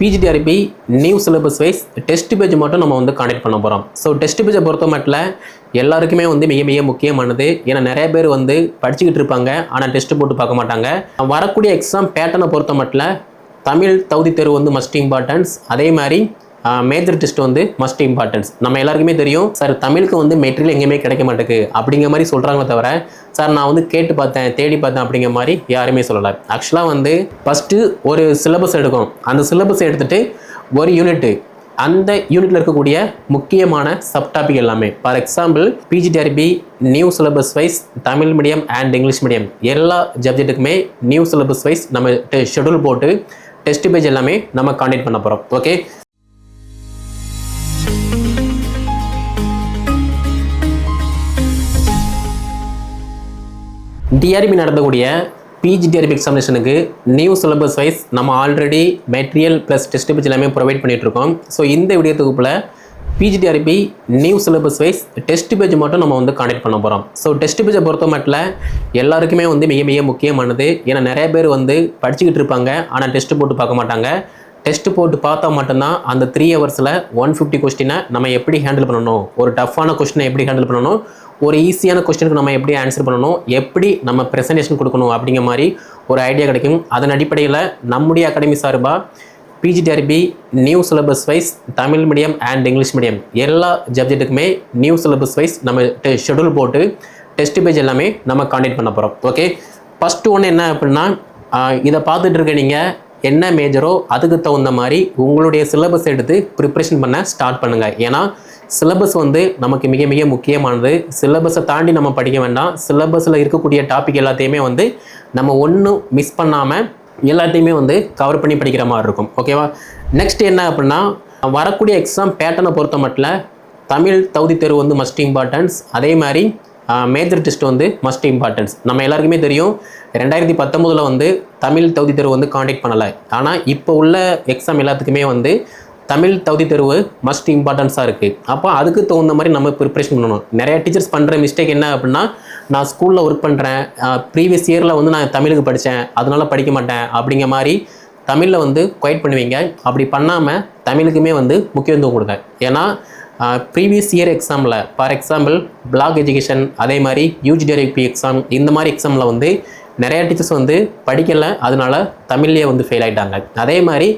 PGTRB new syllabus wise test page மட்டும் நம்ம வந்து காண்டக்ட் பண்ண போகிறோம் ஸோ டெஸ்ட் பேஜை பொறுத்த மட்டும் எல்லாருக்குமே வந்து மிக மிக முக்கியமானது. ஏன்னா நிறைய பேர் வந்து படிச்சுக்கிட்டு இருப்பாங்க ஆனால் டெஸ்ட் போட்டு பார்க்க மாட்டாங்க. வரக்கூடிய எக்ஸாம் பேட்டர்னை பொறுத்த மட்டும் தமிழ் தகுதி தேர்வு வந்து மஸ்ட் இம்பார்ட்டன்ஸ் அதே மாதிரி மேஜர் டெஸ்ட் வந்து மஸ்ட் இம்பார்ட்டன்ஸ் நம்ம எல்லாருக்குமே தெரியும் சார் தமிழுக்கு வந்து மெட்டீரியல் எங்கேயுமே கிடைக்க மாட்டேங்குது. அப்படிங்கிற மாதிரி சொல்கிறாங்களே தவிர சார் நான் வந்து கேட்டு பார்த்தேன் தேடி பார்த்தேன் அப்படிங்கிற மாதிரி யாருமே சொல்லலை. ஆக்சுவலாக வந்து ஃபஸ்ட்டு ஒரு சிலபஸ் எடுக்கும் அந்த சிலபஸ் எடுத்துகிட்டு ஒரு யூனிட்டு அந்த யூனிட்டில் இருக்கக்கூடிய முக்கியமான சப்டாபிக் எல்லாமே. For example PGTRB new syllabus wise Tamil medium and English medium எல்லா சப்ஜெக்ட்டுக்குமே நியூ சிலபஸ் வைஸ் நம்ம ஷெடியூல் போட்டு டெஸ்ட் பேஜ் எல்லாமே நம்ம காண்டக்ட் பண்ண போகிறோம் ஓகே டிஆர்பி நடத்தக்கூடிய பிஜிடிஆர்பி எக்ஸாமினேஷனுக்கு நியூ சிலபஸ் வைஸ் நம்ம already material plus test page எல்லாமே ப்ரொவைட் பண்ணிகிட்ருக்கோம் இருக்கோம் ஸோ இந்த வீடியோ தொகுப்பில் PGTRB new syllabus wise test page மட்டும் நம்ம வந்து கனெக்ட் பண்ண போகிறோம் ஸோ டெஸ்ட் பேஜை பொறுத்த மட்டும் எல்லாருக்குமே வந்து மிக மிக முக்கியமானது. ஏன்னா நிறைய பேர் வந்து படிச்சுக்கிட்டு இருப்பாங்க ஆனால் டெஸ்ட் போட்டு பார்க்க மாட்டாங்க. டெஸ்ட் போட்டு பார்த்தா மட்டும்தான் அந்த த்ரீ ஹவர்ஸில் ஒன் ஃபிஃப்டி கொஸ்டினை நம்ம எப்படி ஹேண்டில் பண்ணணும்? ஒரு டஃப்பான கொஸ்டினை எப்படி ஹேண்டில் பண்ணணும்? ஒரு ஈஸியான கொஸ்டினுக்கு நம்ம எப்படி ஆன்சர் பண்ணணும்? எப்படி நம்ம ப்ரெசன்டேஷன் கொடுக்கணும்? அப்படிங்கிற மாதிரி ஒரு ஐடியா கிடைக்கும். அதன் அடிப்படையில் நம்முடைய அகாடமி சார்பாக PGTRB new syllabus wise Tamil medium and English medium எல்லா சப்ஜெக்ட்டுக்குமே நியூ சிலபஸ் வைஸ் நம்ம ஷெடியூல் போட்டு டெஸ்ட் பேஜ் எல்லாமே நம்ம காண்டக்ட் பண்ண போகிறோம் ஓகே ஃபஸ்ட்டு ஒன்று என்ன அப்படின்னா இதை பார்த்துட்டு இருக்க நீங்கள் என்ன மேஜரோ அதுக்கு தகுந்த மாதிரி உங்களுடைய சிலபஸ் எடுத்து ப்ரிப்ரேஷன் பண்ண ஸ்டார்ட் பண்ணுங்கள் ஏன்னா சிலபஸ் வந்து நமக்கு மிக மிக முக்கியமானது. சிலபஸை தாண்டி நம்ம படிக்க வேண்டாம். சிலபஸில் இருக்கக்கூடிய டாபிக் எல்லாத்தையுமே வந்து நம்ம ஒன்றும் மிஸ் பண்ணாமல் எல்லாத்தையுமே வந்து கவர் பண்ணி படிக்கிற மாதிரி இருக்கும். ஓகேவா நெக்ஸ்ட் என்ன அப்படின்னா வரக்கூடிய எக்ஸாம் பேட்டர்னை பொறுத்த மட்டும் தமிழ் தகுதி தேர்வு வந்து மஸ்ட் இம்பார்ட்டன்ஸ் அதே மாதிரி மேஜர் டெஸ்ட் வந்து மஸ்ட் இம்பார்ட்டன்ஸ் நம்ம எல்லாருக்குமே தெரியும் ரெண்டாயிரத்தி பத்தொம்போதில் வந்து தமிழ் தகுதி தேர்வு வந்து காண்டாக்ட் பண்ணலை. ஆனால் இப்போ உள்ள எக்ஸாம் எல்லாத்துக்குமே வந்து தமிழ் தகுதி தேர்வு மஸ்ட் இம்பார்ட்டன்ஸாக இருக்குது அப்போ அதுக்கு தகுந்த மாதிரி நம்ம ப்ரிப்ரேஷன் பண்ணணும். நிறையா டீச்சர்ஸ் பண்ணுற மிஸ்டேக் என்ன அப்படின்னா நான் ஸ்கூலில் ஒர்க் பண்ணுறேன் ப்ரீவியஸ் இயரில் வந்து நான் தமிழுக்கு படித்தேன் அதனால படிக்க மாட்டேன் அப்படிங்கிற மாதிரி தமிழில் வந்து குவைட் பண்ணுவீங்க. அப்படி பண்ணாமல் தமிழுக்குமே வந்து முக்கியத்துவம் கொடுங்க. ஏன்னா ப்ரீவியஸ் இயர் எக்ஸாமில் ஃபார் எக்ஸாம்பிள் பிளாக் எஜுகேஷன் அதே மாதிரி யூஜிடிஆர்பி எக்ஸாம் இந்த மாதிரி எக்ஸாமில் வந்து நிறைய டீச்சர்ஸ் வந்து படிக்கலை அதனால தமிழ்லேயே வந்து ஃபெயில் ஆகிட்டாங்க அதே மாதிரி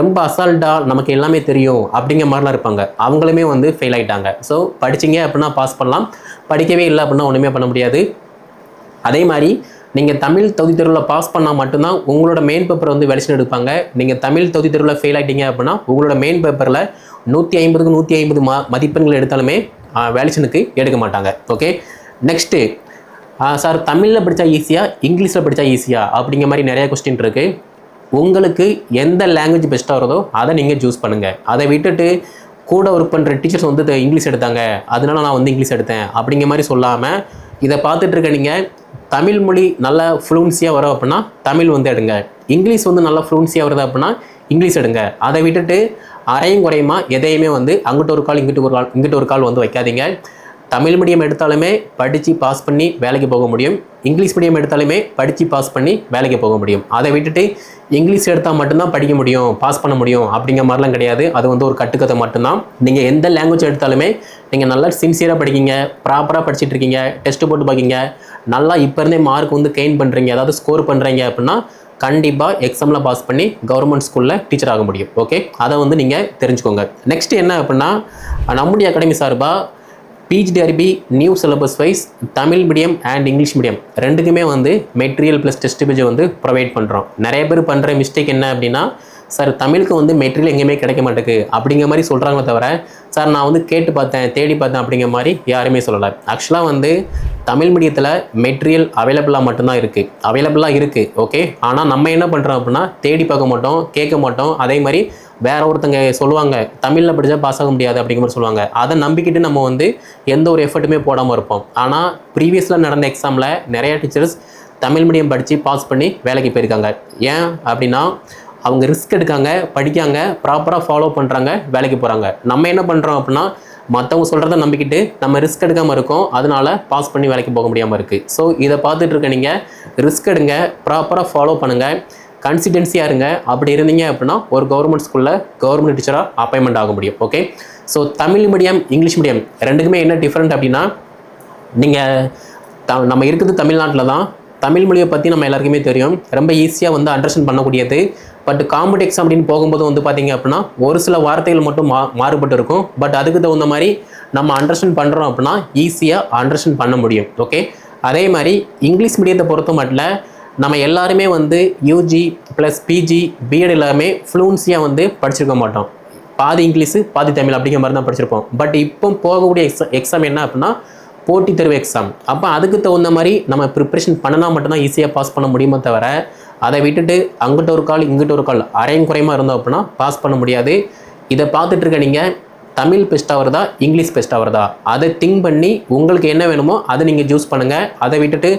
ரொம்ப அசால்ட்டாக நமக்கு எல்லாமே தெரியும் அப்படிங்கிற மாதிரிலாம் இருப்பாங்க. அவங்களுமே வந்து ஃபெயில் ஆகிட்டாங்க ஸோ படிச்சீங்க அப்படின்னா பாஸ் பண்ணலாம். படிக்கவே இல்லை அப்படின்னா ஒன்றுமே பண்ண முடியாது. அதே மாதிரி நீங்கள் தமிழ் தொகுதி தேர்வில் பாஸ் பண்ணால் மட்டும்தான் உங்களோட மெயின் பேப்பரை வந்து வெளிச்சம் எடுப்பாங்க. நீங்கள் தமிழ் தொகுதி தேர்வில் ஃபெயில் ஆகிட்டீங்க அப்படின்னா உங்களோட மெயின் பேப்பரில் நூற்றி ஐம்பதுக்கு நூற்றி ஐம்பது ம மதிப்பெண்கள் எடுத்தாலுமே வேலிச்சனுக்கு எடுக்க மாட்டாங்க. ஓகே நெக்ஸ்ட்டு சார் தமிழில் படித்தா ஈஸியாக இங்கிலீஷில் படித்தா ஈஸியாக அப்படிங்கிற மாதிரி நிறையா கொஸ்டின் இருக்குது உங்களுக்கு எந்த லாங்குவேஜ் பெஸ்ட்டாக வருதோ அதை நீங்கள் சூஸ் பண்ணுங்கள் அதை விட்டுட்டு கூட ஒர்க் பண்ணுற டீச்சர்ஸ் வந்து இங்கிலீஷ் எடுத்தாங்க. அதனால நான் வந்து இங்கிலீஷ் எடுத்தேன். அப்படிங்கிற மாதிரி சொல்லாமல் இதை பார்த்துட்டு இருக்க நீங்கள் தமிழ் மொழி நல்லா ஃப்ளூன்சியாக வரும் அப்படின்னா தமிழ் வந்து எடுங்க. இங்கிலீஷ் வந்து நல்லா ஃப்ளூன்சியாக வருது அப்படின்னா இங்கிலீஷ் எடுங்க. அதை விட்டுட்டு அரையும் குறையுமா? எதையுமே வந்து அங்கிட்ட ஒரு கால் இங்கிட்ட ஒரு கால் இங்கிட்ட ஒரு கால் வந்து வைக்காதீங்க. தமிழ் மீடியம் எடுத்தாலுமே படித்து பாஸ் பண்ணி வேலைக்கு போக முடியும். இங்கிலீஷ் மீடியம் எடுத்தாலுமே படித்து பாஸ் பண்ணி வேலைக்கு போக முடியும். அதை விட்டுட்டு இங்கிலீஷ் எடுத்தால் மட்டும்தான் படிக்க முடியும் பாஸ் பண்ண முடியும் அப்படிங்கிற மாதிரிலாம் கிடையாது. அது வந்து ஒரு கட்டுக்கதை மட்டும்தான். நீங்கள் எந்த லாங்குவேஜ் எடுத்தாலுமே நீங்கள் நல்லா சின்சியராக படிக்கீங்க ப்ராப்பராக படிச்சிட்டு இருக்கீங்க டெஸ்ட் போட்டு பார்க்கிங்க. நல்லா இப்போ இருந்தே மார்க் வந்து கெயின் பண்ணுறீங்க அதாவது ஸ்கோர் பண்ணுறீங்க அப்படின்னா கண்டிப்பாக எக்ஸாமில் பாஸ் பண்ணி கவர்மெண்ட் ஸ்கூலில் டீச்சர் ஆக முடியும். ஓகே அதை வந்து நீங்கள் தெரிஞ்சுக்கோங்க. நெக்ஸ்ட் என்ன அப்படின்னா நம்முடைய அகாடமி சார்பாக PGTRB new syllabus wise Tamil medium and English medium ரெண்டுக்குமே வந்து மெட்டீரியல் ப்ளஸ் டெஸ்ட் பேஜை வந்து ப்ரொவைட் பண்ணுறோம் நிறைய பேர் பண்ணுற மிஸ்டேக் என்ன அப்படின்னா சார் தமிழுக்கு வந்து மெட்டீரியல் எங்கேயுமே கிடைக்க மாட்டேங்குது. அப்படிங்கிற மாதிரி சொல்கிறாங்களே தவிர சார் நான் வந்து கேட்டு பார்த்தேன் தேடி பார்த்தேன் அப்படிங்கிற மாதிரி யாருமே சொல்லலை. ஆக்சுவலாக வந்து தமிழ் மீடியத்தில் மெட்டீரியல் அவைலபிளாக மட்டும்தான் இருக்குது அவைலபிளாக இருக்குது ஓகே ஆனால் நம்ம என்ன பண்ணுறோம் அப்படின்னா தேடி பார்க்க மாட்டோம் கேட்க மாட்டோம். அதே மாதிரி வேற ஒருத்தங்க சொல்லுவாங்க தமிழில் படித்தா பாஸ் ஆக முடியாது அப்படிங்கிற மாதிரி சொல்லுவாங்க. அதை நம்பிக்கிட்டு நம்ம வந்து எந்த ஒரு எஃபர்ட்டுமே போடாமல் இருப்போம். ஆனால் ப்ரீவியஸில் நடந்த எக்ஸாமில் நிறையா டீச்சர்ஸ் தமிழ் மீடியம் படித்து பாஸ் பண்ணி வேலைக்கு போயிருக்காங்க. ஏன் அப்படின்னா அவங்க ரிஸ்க் எடுக்காங்க படிக்காங்க ப்ராப்பராக ஃபாலோ பண்ணுறாங்க வேலைக்கு போகிறாங்க நம்ம என்ன பண்ணுறோம் அப்படின்னா மற்றவங்க சொல்கிறத நம்பிக்கிட்டு நம்ம ரிஸ்க் எடுக்காமல் இருக்கோம். அதனால் பாஸ் பண்ணி வேலைக்கு போக முடியாமல் இருக்குது ஸோ இதை பார்த்துட்டு இருக்க நீங்கள் ரிஸ்க் எடுங்க ப்ராப்பராக ஃபாலோ பண்ணுங்கள் கன்சிஸ்டன்சியாக இருங்க. அப்படி இருந்தீங்க அப்படின்னா ஒரு கவர்மெண்ட் ஸ்கூலில் கவர்மெண்ட் டீச்சராக அப்பாயின்மெண்ட் ஆக முடியும். Okay so Tamil medium English medium ரெண்டுக்குமே என்ன டிஃப்ரெண்ட் அப்படின்னா நீங்கள் த நம்ம இருக்கிறது தமிழ்நாட்டில் தான் தமிழ் மொழியை பற்றி நம்ம எல்லாருக்குமே தெரியும். ரொம்ப ஈஸியாக வந்து அண்டர்ஸ்டாண்ட் பண்ணக்கூடியது. பட் காம்பட் எக்ஸாம் அப்படின்னு போகும்போது வந்து பார்த்தீங்க அப்படின்னா ஒரு சில வார்த்தைகள் மட்டும் மா மாறுபட்டு இருக்கும். பட் அதுக்கு தகுந்த மாதிரி நம்ம அண்டர்ஸ்டாண்ட் பண்ணுறோம் அப்படின்னா ஈஸியாக அண்டர்ஸ்டாண்ட் பண்ண முடியும். ஓகே அதே மாதிரி இங்கிலீஷ் மீடியத்தை பொறுத்த மட்டும் நம்ம எல்லாருமே வந்து யூஜி ப்ளஸ் பிஜி பிஎட் எல்லாமே ஃப்ளூன்சியாக வந்து படிச்சிருக்க மாட்டோம். பாதி இங்கிலீஷு பாதி தமிழ் அப்படிங்கிற மாதிரி தான் படிச்சிருப்போம். பட் இப்போ போகக்கூடிய எக்ஸாம் எக்ஸாம் என்ன அப்படின்னா போட்டித் தேர்வு எக்ஸாம் அப்போ அதுக்கு தகுந்த மாதிரி நம்ம ப்ரிப்ரேஷன் பண்ணினா மட்டும்தான் ஈஸியாக பாஸ் பண்ண முடியுமே தவிர அதை விட்டுட்டு அங்கிட்ட ஒரு கால் இங்கிட்ட ஒரு கால் அரையும் குறையமாக இருந்தோம் அப்படின்னா பாஸ் பண்ண முடியாது. இதை பார்த்துட்டு இருக்க நீங்கள் தமிழ் பெஸ்ட்டாக வருதா இங்கிலீஷ் பெஸ்ட்டாக வருதா அதை திங்க் பண்ணி உங்களுக்கு என்ன வேணுமோ அதை நீங்கள் சூஸ் பண்ணுங்கள் அதை விட்டுட்டு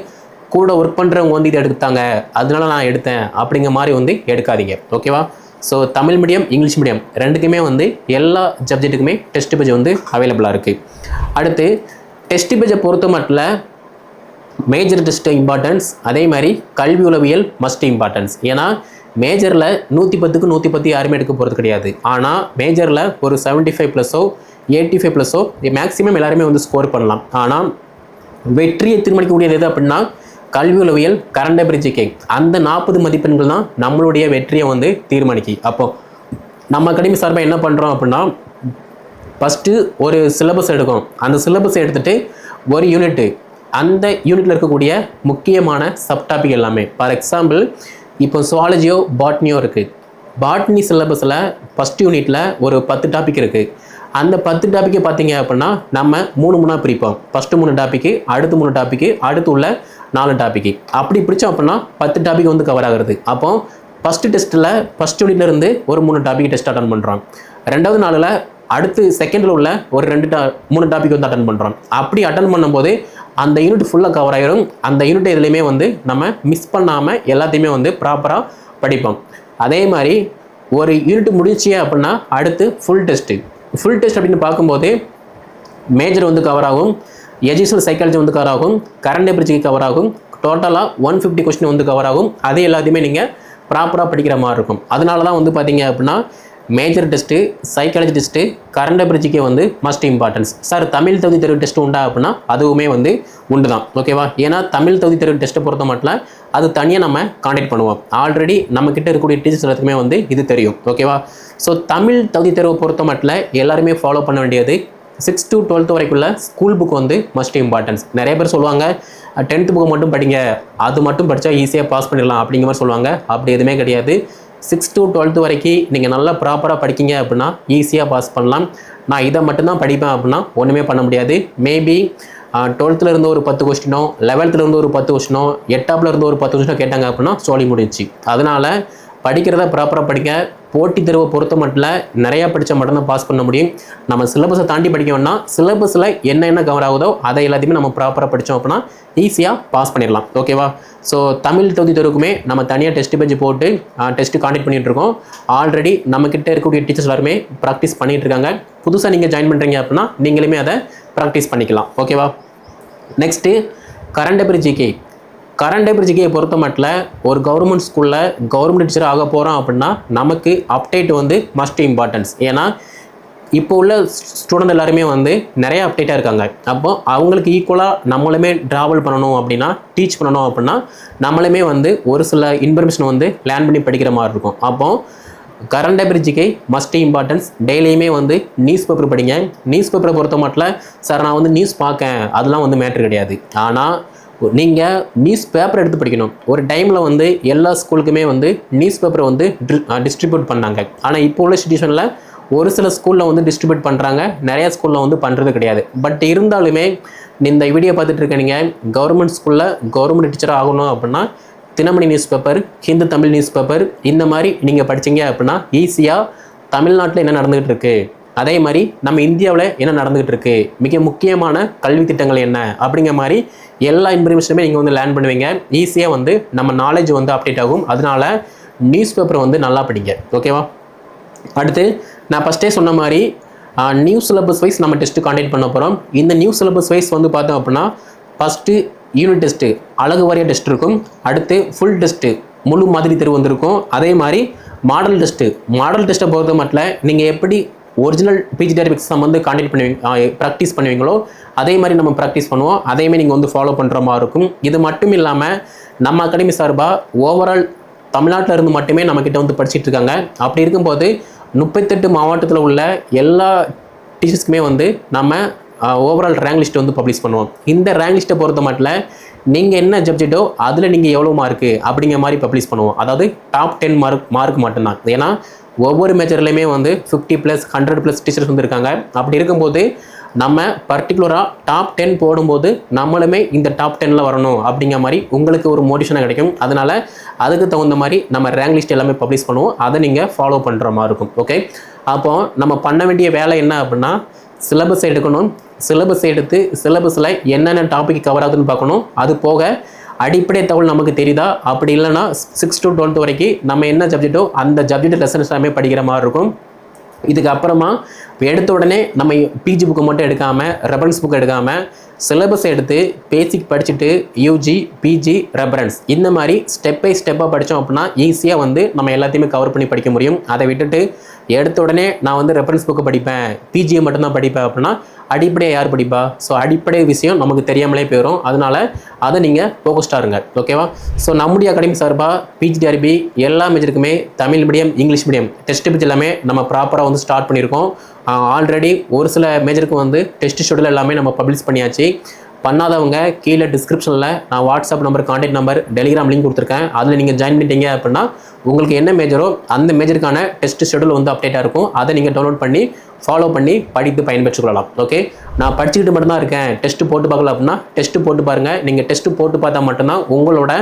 கூட ஒர்க் பண்ணுறவங்க வந்து இதை எடுத்தாங்க அதனால நான் எடுத்தேன் அப்படிங்கிற மாதிரி வந்து எடுக்காதீங்க. ஓகேவா so Tamil medium English medium ரெண்டுக்குமே வந்து எல்லா சப்ஜெக்ட்டுக்குமே டெஸ்ட் பேஜ் வந்து அவைலபிளாக இருக்குது அடுத்து டெஸ்ட் பேஜை பொறுத்த மட்டும் மேஜர் டெஸ்ட்டு இம்பார்ட்டன்ஸ் அதே மாதிரி கல்வி உளவியல் மஸ்ட் இம்பார்ட்டன்ஸ் ஏன்னா மேஜரில் நூற்றி பத்துக்கு நூற்றி பத்து யாருமே எடுக்க போகிறது கிடையாது. ஆனால் மேஜரில் ஒரு செவன்ட்டி ஃபைவ் ப்ளஸோ எயிட்டி ஃபைவ் ப்ளஸோ மேக்ஸிமம் எல்லாருமே வந்து ஸ்கோர் பண்ணலாம். ஆனால் வெற்றியை தீர்மானிக்கக்கூடியது எது அப்படின்னா கல்வி உளவியல் கரண்ட் அபிரிஜிகை அந்த நாற்பது மதிப்பெண்கள் தான் நம்மளுடைய வெற்றியை வந்து தீர்மானிக்கு அப்போ நம்ம அகாடமி சார்பாக என்ன பண்ணுறோம் அப்படின்னா ஃபஸ்ட்டு ஒரு சிலபஸ் எடுக்கும் அந்த சிலபஸ் எடுத்துகிட்டு ஒரு யூனிட்டு அந்த யூனிட்டில் இருக்கக்கூடிய முக்கியமான சப் டாபிக் எல்லாமே. ஃபார் எக்ஸாம்பிள் இப்போ சுவாலஜியோ பாட்னியோ இருக்குது பாட்னி சிலபஸில் ஃபஸ்ட் யூனிட்டில் ஒரு பத்து டாபிக் இருக்குது அந்த பத்து டாப்பிக்கை பார்த்தீங்க அப்படின்னா நம்ம மூணு மூணாக பிரிப்போம். ஃபஸ்ட்டு மூணு டாப்பிக்கு அடுத்து மூணு டாப்பிக்கு அடுத்து உள்ள நாலு டாப்பிக்கு அப்படி பிரித்தோம் அப்படின்னா பத்து டாபிக் வந்து கவர் ஆகுறது. அப்போ ஃபஸ்ட்டு டெஸ்ட்டில் ஃபஸ்ட் யூனிட்லேருந்து ஒரு மூணு டாபிக் டெஸ்ட் அட்டன் பண்ணுறோம் ரெண்டாவது நாளில் அடுத்து செகண்டில் உள்ள ஒரு ரெண்டு டா மூணு டாபிக் வந்து அட்டன் பண்ணுறோம் அப்படி அட்டன் பண்ணும்போது அந்த யூனிட் ஃபுல்லாக கவர் ஆகிரும் அந்த யூனிட் எதுலேயுமே வந்து நம்ம மிஸ் பண்ணாமல் எல்லாத்தையுமே வந்து ப்ராப்பராக படிப்போம். அதே மாதிரி ஒரு யூனிட் முடிச்சியே அப்படின்னா அடுத்து ஃபுல் டெஸ்ட்டு ஃபுல் டெஸ்ட் அப்படின்னு பார்க்கும்போது மேஜர் வந்து கவர் ஆகும். எஜுகேஷனல் சைக்காலஜி வந்து கவர் ஆகும். கரண்ட் எபிரிச்சிக்கு கவர் ஆகும். டோட்டலாக ஒன் ஃபிஃப்டி கொஸ்டின் வந்து கவர் ஆகும். அது எல்லாத்தையுமே நீங்கள் ப்ராப்பராக படிக்கிற மாதிரி இருக்கும். அதனால தான் வந்து பார்த்தீங்க அப்படின்னா major test psychology test current அபிரிச்சிக்கே வந்து மஸ்ட் இம்பார்ட்டன்ஸ் சார் தமிழ் தகுதி தேர்வு டெஸ்ட் உண்டா அப்படின்னா அதுவுமே வந்து உண்டு தான் ஓகேவா ஏன்னா தமிழ் தகுதி தேர்வு டெஸ்ட்டை பொறுத்த மட்டும் அது தனியாக நம்ம காண்டாக்ட் பண்ணுவோம். ஆல்ரெடி நம்ம கிட்ட இருக்கக்கூடிய டீச்சர்ஸ் எல்லாத்துக்குமே வந்து இது தெரியும். ஓகேவா ஸோ தமிழ் தகுதி தேர்வை பொறுத்த மட்டும் எல்லாருமே ஃபாலோ பண்ண வேண்டியது சிக்ஸ் டு டுவெல்த் வரைக்குள்ள ஸ்கூல் புக் வந்து மஸ்ட் இம்பார்ட்டன்ஸ் நிறைய பேர் சொல்லுவாங்க டென்த் புக்கை மட்டும் படிங்க அது மட்டும் படித்தா ஈஸியாக பாஸ் பண்ணிடலாம் அப்படிங்கிற மாதிரி சொல்லுவாங்க. அப்படி எதுவுமே கிடையாது. சிக்ஸ் டு டுவெல்த் வரைக்கும் நீங்கள் நல்லா ப்ராப்பராக படிக்கீங்க அப்படின்னா ஈஸியாக பாஸ் பண்ணலாம். நான் இதை மட்டும்தான் படிப்பேன் அப்படின்னா ஒன்றுமே பண்ண முடியாது. மேபி டுவெல்த்தில் இருந்து ஒரு பத்து கொஸ்டினோ லெவல்த்தில் இருந்து ஒரு பத்து கொஸ்டினோ எட்டாப்லேருந்து இருந்து ஒரு பத்து கொஸ்டினோ கேட்டாங்க அப்படின்னா சொல்லி முடிஞ்சுச்சு. அதனால் படிக்கிறத ப்ராப்பராக படிக்க போட்டி தேர்வை பொறுத்த மட்டும் நிறையா படித்த மட்டும் தான் பாஸ் பண்ண முடியும். நம்ம சிலபஸை தாண்டி படிக்கணும்னா சிலபஸில் என்ன என்ன கவர் ஆகுதோ அதை எல்லாத்தையுமே நம்ம ப்ராப்பராக படித்தோம் அப்படின்னா ஈஸியாக பாஸ் பண்ணிடலாம். ஓகேவா ஸோ தமிழ் தொகுதி தேர்வுக்குமே நம்ம தனியாக டெஸ்ட் பெஞ்சு போட்டு டெஸ்ட்டு காண்டக்ட் பண்ணிட்டு இருக்கோம். ஆல்ரெடி நம்மக்கிட்ட இருக்கக்கூடிய டீச்சர்ஸ் எல்லாருமே ப்ராக்டிஸ் பண்ணிகிட்ருக்காங்க புதுசாக நீங்கள் ஜாயின் பண்ணுறீங்க அப்படின்னா நீங்களுமே அதை ப்ராக்டிஸ் பண்ணிக்கலாம். ஓகேவா next current affairs GK current affairs பொறுத்த மட்டில் ஒரு கவர்மெண்ட் ஸ்கூலில் கவர்மெண்ட் டீச்சர் ஆக போகிறோம் அப்படின்னா நமக்கு அப்டேட் வந்து மஸ்ட் இம்பார்ட்டன்ஸ் ஏன்னா இப்போ உள்ள ஸ்டூடெண்ட் எல்லாருமே வந்து நிறைய அப்டேட்டாக இருக்காங்க. அப்போ அவங்களுக்கு ஈக்குவலாக நம்மளுமே ட்ராவல் பண்ணணும் அப்படின்னா டீச் பண்ணணும் அப்படின்னா நம்மளுமே வந்து ஒரு சில இன்ஃபர்மேஷன் வந்து லேர்ன் பண்ணி படிக்கிற மாதிரி இருக்கும். அப்போ கரண்ட் அபிரிஜிக்கை மஸ்ட் இம்பார்ட்டன்ஸ் டெய்லியுமே வந்து நியூஸ் பேப்பர் படிங்க. நியூஸ் பேப்பரை பொறுத்த மட்டும் சார் நான் வந்து நியூஸ் பார்க்கேன். அதெல்லாம் வந்து மேட்ரு கிடையாது. ஆனால் நீங்கள் நியூஸ் பேப்பர் எடுத்து படிக்கணும். ஒரு டைமில் வந்து எல்லா ஸ்கூலுக்குமே வந்து நியூஸ் பேப்பரை வந்து டிஸ்ட்ரிபியூட் பண்ணாங்க. ஆனால் இப்போ உள்ள சுச்சுவேஷனில் ஒரு சில ஸ்கூலில் வந்து டிஸ்ட்ரிபியூட் பண்ணுறாங்க நிறைய ஸ்கூலில் வந்து பண்ணுறது கிடையாது. பட் இருந்தாலுமே இந்த வீடியோ பார்த்துட்டு இருக்க நீங்கள் கவர்மெண்ட் ஸ்கூலில் கவர்மெண்ட் டீச்சர் ஆகணும் அப்படின்னா Dinamani news paper Hindu Tamil news paper இந்த மாதிரி நீங்கள் படிச்சீங்க அப்படின்னா ஈஸியாக தமிழ்நாட்டில் என்ன நடந்துகிட்டு இருக்குது அதே மாதிரி நம்ம இந்தியாவில் என்ன நடந்துகிட்டு இருக்கு? மிக முக்கியமான கல்வி திட்டங்கள் என்ன? அப்படிங்கிற மாதிரி எல்லா இன்ஃபர்மேஷனுமே நீங்கள் வந்து லேர்ன் பண்ணுவீங்க. ஈஸியாக வந்து நம்ம நாலேஜ் வந்து அப்டேட் ஆகும். அதனால நியூஸ் பேப்பரை வந்து நல்லா படிங்க. ஓகேவா அடுத்து நான் ஃபஸ்ட்டே சொன்ன மாதிரி நியூ சிலபஸ் வைஸ் நம்ம டெஸ்ட்டு காண்டக்ட் பண்ண போகிறோம் இந்த நியூ சிலபஸ் வைஸ் வந்து பார்த்தோம் அப்படின்னா ஃபஸ்ட்டு யூனிட் டெஸ்ட்டு அழகு வாரிய டெஸ்ட் இருக்கும். அடுத்து ஃபுல் டெஸ்ட்டு முழு மாதிரி தெரு வந்திருக்கும். அதே மாதிரி மாடல் டெஸ்ட்டு மாடல் டெஸ்ட்டை பொறுத்த மட்டும் நீங்கள் எப்படி ஒரிஜினல் பிஜிடிஆர் எக்ஸாம் வந்து காண்டக்ட் பண்ணுவீங்க ப்ராக்டிஸ் பண்ணுவீங்களோ அதே மாதிரி நம்ம ப்ராக்டிஸ் பண்ணுவோம். அதேமாதிரி நீங்கள் வந்து ஃபாலோ பண்ணுற மாதிரி இருக்கும். இது மட்டும் இல்லாமல் நம்ம அகாடமி சார்பாக ஓவரால் தமிழ்நாட்டில் இருந்து மட்டுமே நம்மக்கிட்ட வந்து படிச்சிட்டு இருக்காங்க. அப்படி இருக்கும்போது முப்பத்தெட்டு மாவட்டத்தில் உள்ள எல்லா டீச்சர்ஸ்க்குமே வந்து நம்ம ஓவரால் ரேங்க் லிஸ்ட்டை வந்து பப்ளிஷ் பண்ணுவோம். இந்த ரேங்க் லிஸ்ட்டை பொறுத்த மட்டும் நீங்கள் என்ன சப்ஜெக்டோ அதில் நீங்கள் எவ்வளோ மார்க்கு அப்படிங்கிற மாதிரி பப்ளிஷ் பண்ணுவோம். அதாவது டாப் டென் மார்க் மார்க் மட்டும்தான். ஏன்னா ஒவ்வொரு மேஜர்லையுமே வந்து fifty plus hundred plus teachers வந்துருக்காங்க அப்படி இருக்கும்போது நம்ம பர்டிகுலராக டாப் டென் போடும்போது நம்மளுமே இந்த டாப் டெனில் வரணும் அப்படிங்கிற மாதிரி உங்களுக்கு ஒரு மோட்டிவேஷனாக கிடைக்கும். அதனால் அதுக்கு தகுந்த மாதிரி நம்ம ரேங்க் லிஸ்ட் எல்லாமே பப்ளிஷ் பண்ணுவோம். அதை நீங்கள் ஃபாலோ பண்ணுற மாதிரி இருக்கும். ஓகே அப்போ நம்ம பண்ண வேண்டிய வேலை என்ன அப்படின்னா சிலபஸ் எடுக்கணும். சிலபஸ் எடுத்து சிலபஸில் என்னென்ன டாபிக் கவர் ஆகுதுன்னு பார்க்கணும். அது போக அடிப்படை தகவல் நமக்கு தெரியுதா? அப்படி இல்லைன்னா சிக்ஸ் டு டுவெல்த் வரைக்கும் நம்ம என்ன சப்ஜெக்ட்டோ அந்த சப்ஜெக்ட் லெசன்ஸ் எல்லாமே படிக்கிற மாதிரி இருக்கும். இதுக்கு அப்புறமா எடுத்த உடனே நம்ம பிஜி புக்கை மட்டும் எடுக்காமல் ரெஃபரன்ஸ் புக் எடுக்காமல் சிலபஸ் எடுத்து பேசிக் படிச்சுட்டு யூஜி பிஜி ரெஃபரன்ஸ் இந்த மாதிரி ஸ்டெப் பை ஸ்டெப்பாக படித்தோம் அப்படின்னா ஈஸியாக வந்து நம்ம எல்லாத்தையுமே கவர் பண்ணி படிக்க முடியும். அதை விட்டுட்டு எடுத்த உடனே நான் வந்து ரெஃபரன்ஸ் புக்கு படிப்பேன் பிஜியை மட்டும்தான் படிப்பேன் அப்படின்னா அடிப்படையாக யார் படிப்பா? ஸோ அடிப்படை விஷயம் நமக்கு தெரியாமலே போயிடும் அதனால் அதை நீங்கள் ஃபோக்கஸ்டாக இருங்க. ஓகேவா ஸோ நம்முடைய அகாடமி சார்பாக பிஜிடிஆர்பி எல்லா மேஜருக்குமே Tamil medium English medium test pitch எல்லாமே நம்ம ப்ராப்பராக வந்து ஸ்டார்ட் பண்ணியிருக்கோம். ஆல்ரெடி ஒரு சில மேஜருக்கு வந்து டெஸ்ட் ஷெடியூல் எல்லாமே நம்ம பப்ளிஷ் பண்ணியாச்சு. பண்ணாதவங்க கீழே டிஸ்கிரிப்ஷனில் நான் WhatsApp number contact number Telegram link கொடுத்துருக்கேன். அதில் நீங்கள் ஜாயின் பண்ணிட்டீங்க அப்படின்னா உங்களுக்கு என்ன மேஜரோ அந்த மேஜருக்கான டெஸ்ட் ஷெடியூல் வந்து அப்டேட்டாக இருக்கும். அதை நீங்கள் டவுன்லோட் பண்ணி ஃபாலோ பண்ணி படித்து பயன்பெற்றுக்கொள்ளலாம். ஓகே நான் படிச்சுக்கிட்டு மட்டும்தான் இருக்கேன். டெஸ்ட் போட்டு பார்க்கல அப்படின்னா டெஸ்ட் போட்டு பாருங்கள் நீங்கள் டெஸ்ட் போட்டு பார்த்தா மட்டும்தான் உங்களோட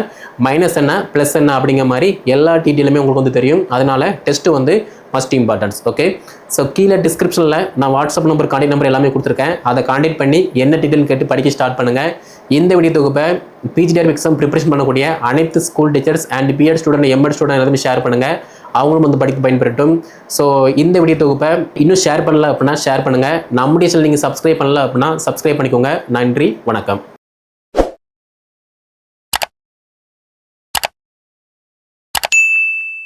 மைனஸ் என்ன ப்ளஸ் என்ன அப்படிங்கிற மாதிரி எல்லா டீட்டெயிலுமே உங்களுக்கு வந்து தெரியும். அதனால் டெஸ்ட்டு வந்து மஸ்ட் இம்பார்ட்டன்ஸ் ஓகே ஸோ கீழே டிஸ்கிரிப்ஷனில் நான் வாட்ஸ்அப் நம்பர் கான்டாக்ட் நம்பர் எல்லாமே கொடுத்துருக்கேன். அதை காண்டாக்ட் பண்ணி என்ன டீட்டெயில் கேட்டு படிக்க ஸ்டார்ட் பண்ணுங்கள் இந்த வீடியோ தொகுப்பை பிஜிடிஆர் எக்ஸாம் ப்ரிப்பரேஷன் பண்ணக்கூடிய அனைத்து school teachers and BEd student MEd student எல்லாமே ஷேர் பண்ணுங்கள் அவங்களும் வந்து படிக்க பயன்பெறட்டும். ஸோ இந்த வீடியோ தொகுப்பை இன்னும் ஷேர் பண்ணல அப்படின்னா ஷேர் பண்ணுங்கள் நம்முடைய சேனல் நீங்கள் சப்ஸ்கிரைப் பண்ணல அப்படின்னா சப்ஸ்கிரைப் பண்ணிக்கோங்க. நன்றி வணக்கம்.